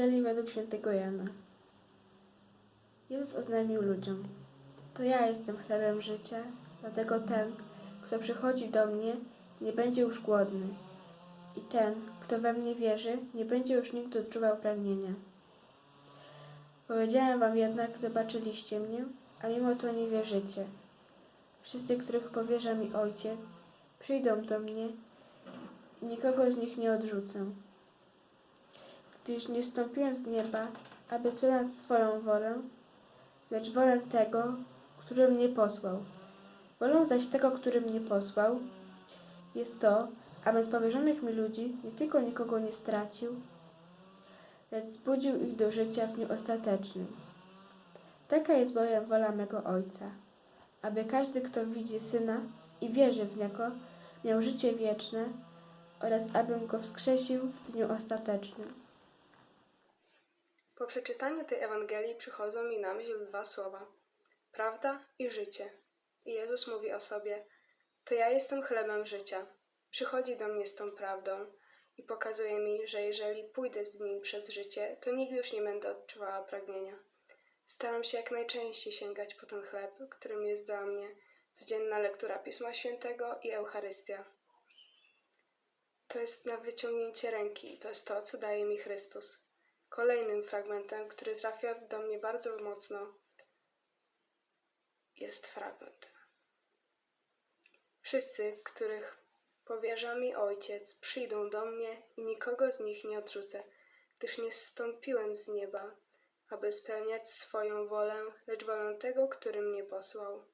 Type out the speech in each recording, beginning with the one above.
Ewangelii według świętego Jana. Jezus oznajmił ludziom: To ja jestem chlebem życia, dlatego ten, kto przychodzi do mnie, nie będzie już głodny. I ten, kto we mnie wierzy, nie będzie już nigdy odczuwał pragnienia. Powiedziałem wam jednak, zobaczyliście mnie, a mimo to nie wierzycie. Wszyscy, których powierza mi Ojciec, przyjdą do mnie i nikogo z nich nie odrzucę. Gdyż nie stąpiłem z nieba, aby spełniać swoją wolę, lecz wolę tego, który mnie posłał. Wolą zaś tego, który mnie posłał, jest to, aby z powierzonych mi ludzi nie tylko nikogo nie stracił, lecz zbudził ich do życia w dniu ostatecznym. Taka jest bowiem wola mego Ojca, aby każdy, kto widzi Syna i wierzy w Niego, miał życie wieczne oraz abym Go wskrzesił w dniu ostatecznym. Po przeczytaniu tej Ewangelii przychodzą mi na myśl dwa słowa: prawda i życie. I Jezus mówi o sobie: To ja jestem chlebem życia. Przychodzi do mnie z tą prawdą i pokazuje mi, że jeżeli pójdę z nim przez życie, to nigdy już nie będę odczuwała pragnienia. Staram się jak najczęściej sięgać po ten chleb, którym jest dla mnie codzienna lektura Pisma Świętego i Eucharystia. To jest na wyciągnięcie ręki, to jest to, co daje mi Chrystus. Kolejnym fragmentem, który trafia do mnie bardzo mocno, jest fragment. Wszyscy, których powierza mi Ojciec, przyjdą do mnie i nikogo z nich nie odrzucę, gdyż nie zstąpiłem z nieba, aby spełniać swoją wolę, lecz wolę tego, który mnie posłał.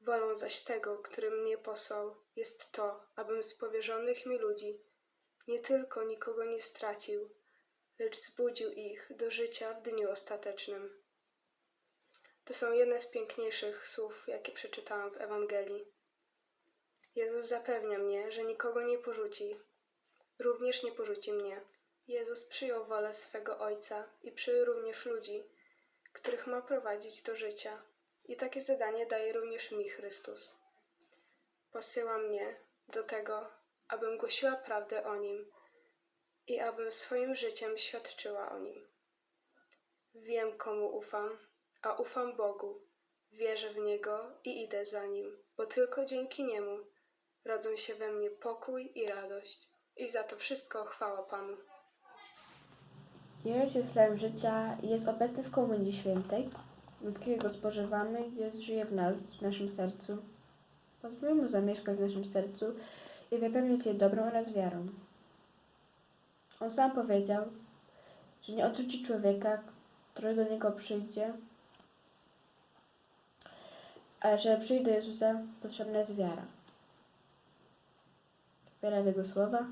Wolą zaś tego, który mnie posłał, jest to, abym z powierzonych mi ludzi nie tylko nikogo nie stracił, lecz zbudził ich do życia w dniu ostatecznym. To są jedne z piękniejszych słów, jakie przeczytałam w Ewangelii. Jezus zapewnia mnie, że nikogo nie porzuci, również nie porzuci mnie. Jezus przyjął wolę swego Ojca i przyjął również ludzi, których ma prowadzić do życia. I takie zadanie daje również mi Chrystus. Posyła mnie do tego, abym głosiła prawdę o Nim i abym swoim życiem świadczyła o Nim. Wiem, komu ufam, a ufam Bogu. Wierzę w Niego i idę za Nim, bo tylko dzięki Niemu rodzą się we mnie pokój i radość. I za to wszystko chwała Panu. Jezus jest chlebem życia i jest obecny w Komunii Świętej, z której go spożywamy Jezus żyje w nas, w naszym sercu. Pozwólmy Mu zamieszkać w naszym sercu i wypełnić je dobrą oraz wiarą. On sam powiedział, że nie odrzuci człowieka, który do Niego przyjdzie, a że przyjdzie do Jezusa, potrzebna jest wiara. Wiara w Jego słowa,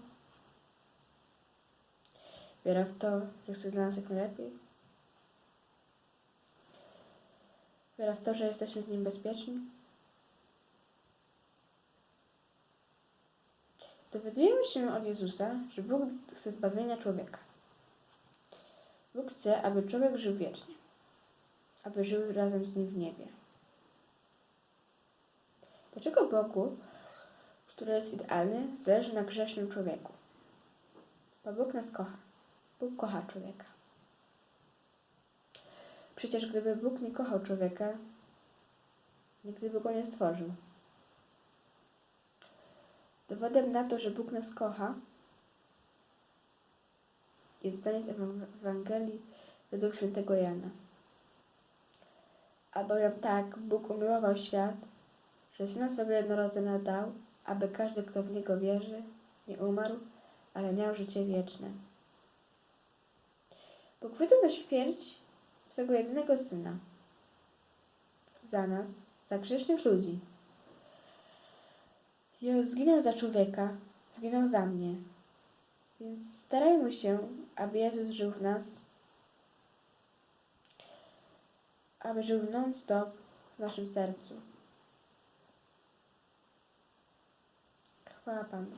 wiara w to, że chce dla nas jak najlepiej, wiara w to, że jesteśmy z Nim bezpieczni. Dowiadujemy się od Jezusa, że Bóg chce zbawienia człowieka. Bóg chce, aby człowiek żył wiecznie, aby żył razem z Nim w niebie. Dlaczego Bogu, który jest idealny, zależy na grzesznym człowieku? Bo Bóg nas kocha. Bóg kocha człowieka. Przecież gdyby Bóg nie kochał człowieka, nigdy by go nie stworzył. Dowodem na to, że Bóg nas kocha, jest zdanie z Ewa- Ewangelii według świętego Jana. Albowiem tak Bóg umiłował świat, że Syna swego jednorodzenia dał, aby każdy, kto w Niego wierzy, nie umarł, ale miał życie wieczne. Bóg wydał na śmierć swego jedynego Syna. Za nas, za grzesznych ludzi. Zginął za człowieka, zginął za mnie. Więc starajmy się, aby Jezus żył w nas, aby żył non-stop w naszym sercu. Chwała Panu.